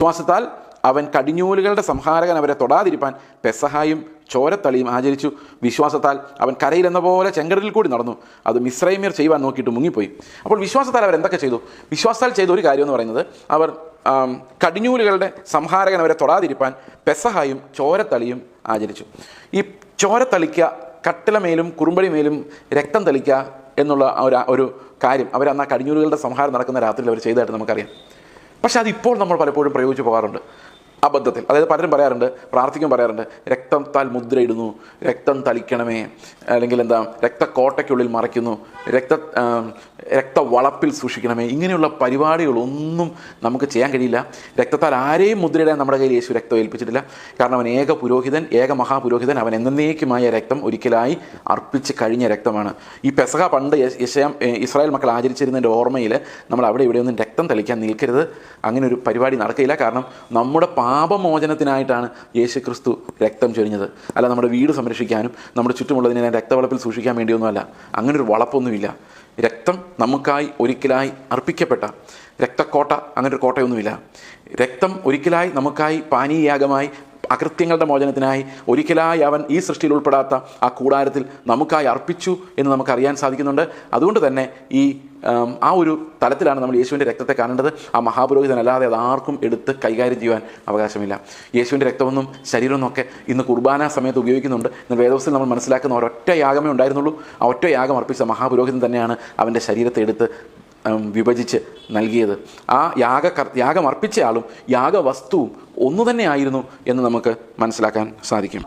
വിശ്വാസത്താൽ അവൻ കടിഞ്ഞൂലുകളുടെ സംഹാരകൻ അവരെ തൊടാതിരിപ്പാൻ പെസഹായും ചോരത്തളിയും ആചരിച്ചു. വിശ്വാസത്താൽ അവൻ കരയിലെന്ന പോലെ ചെങ്കടലിൽ കൂടി നടന്നു. അത് മിശ്രൈമ്യർ ചെയ്യുവാൻ നോക്കിയിട്ട് മുങ്ങിപ്പോയി. അപ്പോൾ വിശ്വാസത്താൽ അവർ എന്തൊക്കെ ചെയ്തു? വിശ്വാസത്താൽ ചെയ്ത ഒരു കാര്യം എന്ന് പറയുന്നത് അവർ കടിഞ്ഞൂലുകളുടെ സംഹാരകൻ അവരെ തൊടാതിരിപ്പാൻ പെസഹായും ചോരത്തളിയും ആചരിച്ചു. ഈ ചോരത്തളിക്കുക കട്ടിലമേലും കുറുമ്പടിമേലും രക്തം തളിക്കുക എന്നുള്ള ഒരു ഒരു കാര്യം അവർ അന്ന് കടിഞ്ഞൂലുകളുടെ സംഹാരം നടക്കുന്ന രാത്രിയിൽ അവർ ചെയ്തതായിട്ട് നമുക്കറിയാം. പക്ഷെ അതിപ്പോൾ നമ്മൾ പലപ്പോഴും പ്രയോഗിച്ചു പോകാറുണ്ട്. അബദ്ധത്തിൽ. അതായത് പലരും പറയാറുണ്ട് പ്രാർത്ഥിക്കും പറയാറുണ്ട് രക്തം താൽ മുദ്രയിടുന്നു രക്തം തളിക്കണമേ അല്ലെങ്കിൽ എന്താ രക്തക്കോട്ടയ്ക്കുള്ളിൽ മറയ്ക്കുന്നു രക്ത രക്തവളപ്പിൽ സൂക്ഷിക്കണമേ ഇങ്ങനെയുള്ള പരിപാടികളൊന്നും നമുക്ക് ചെയ്യാൻ കഴിയില്ല. രക്തത്താൽ ആരെയും മുദ്രയിടാൻ നമ്മുടെ കയ്യിൽ യേശു രക്തം ഏൽപ്പിച്ചിട്ടില്ല. കാരണം അവൻ ഏക പുരോഹിതൻ ഏക മഹാപുരോഹിതൻ അവൻ എന്നേക്കുമായ രക്തം ഒരിക്കലായി അർപ്പിച്ച് കഴിഞ്ഞ രക്തമാണ്. ഈ പെസഹ പണ്ട് യശ- യശയാം ഇസ്രായേൽ മക്കൾ ആചരിച്ചിരുന്നതിന്റെ ഓർമ്മയിൽ നമ്മൾ അവിടെ ഇവിടെയൊന്നും രക്തം തളിക്കാൻ നിൽക്കരുത്. അങ്ങനെ ഒരു പരിപാടി നടക്കില്ല കാരണം നമ്മുടെ പാപമോചനത്തിനായിട്ടാണ് യേശു ക്രിസ്തു രക്തം ചൊരിഞ്ഞത്. അല്ല നമ്മുടെ വീട് സംരക്ഷിക്കാനും നമ്മുടെ ചുറ്റുമുള്ളതിനെ രക്തവളപ്പിൽ സൂക്ഷിക്കാൻ വേണ്ടിയൊന്നുമല്ല. അങ്ങനെ ഒരു വളപ്പൊന്നുമില്ല. രക്തം നമുക്കായി ഒരിക്കലായി അർപ്പിക്കപ്പെട്ട രക്തക്കോട്ട അങ്ങനെ ഒരു കോട്ടയൊന്നുമില്ല. രക്തം ഒരിക്കലായി നമുക്കായി പാനീയാഗമായി അകൃത്യങ്ങളുടെ മോചനത്തിനായി ഒരിക്കലായി അവൻ ഈ സൃഷ്ടിയിൽ ഉൾപ്പെടാത്ത ആ കൂടാരത്തിൽ നമുക്കായി അർപ്പിച്ചു എന്ന് നമുക്കറിയാൻ സാധിക്കുന്നുണ്ട്. അതുകൊണ്ട് തന്നെ ഈ ആം, ഒരു തലത്തിലാണ് നമ്മൾ യേശുവിന്റെ രക്തത്തെ കാണേണ്ടത്. ആ മഹാപുരോഹിതനല്ലാതെ അത് ആർക്കും എടുത്ത് കൈകാര്യം ചെയ്യുവാൻ അവകാശമില്ല. യേശുവിന്റെ രക്തമൊന്നും ശരീരമൊന്നും ഒക്കെ ഇന്ന് കുർബാന സമയത്ത് ഉപയോഗിക്കുന്നുണ്ട്. ഇന്ന് വേദവസ്ഥയിൽ നമ്മൾ മനസ്സിലാക്കുന്ന ഒരൊറ്റ യാഗമേ ഉണ്ടായിരുന്നുള്ളൂ. ആ ഒറ്റ യാഗം അർപ്പിച്ച മഹാപുരോഹിതൻ തന്നെയാണ് അവന്റെ ശരീരത്തെ എടുത്ത് വിഭജിച്ച് നൽകിയത്. ആ യാഗ യാഗം അർപ്പിച്ചയാളും യാഗവസ്തുവും ഒന്നു തന്നെയായിരുന്നു എന്ന് നമുക്ക് മനസ്സിലാക്കാൻ സാധിക്കും.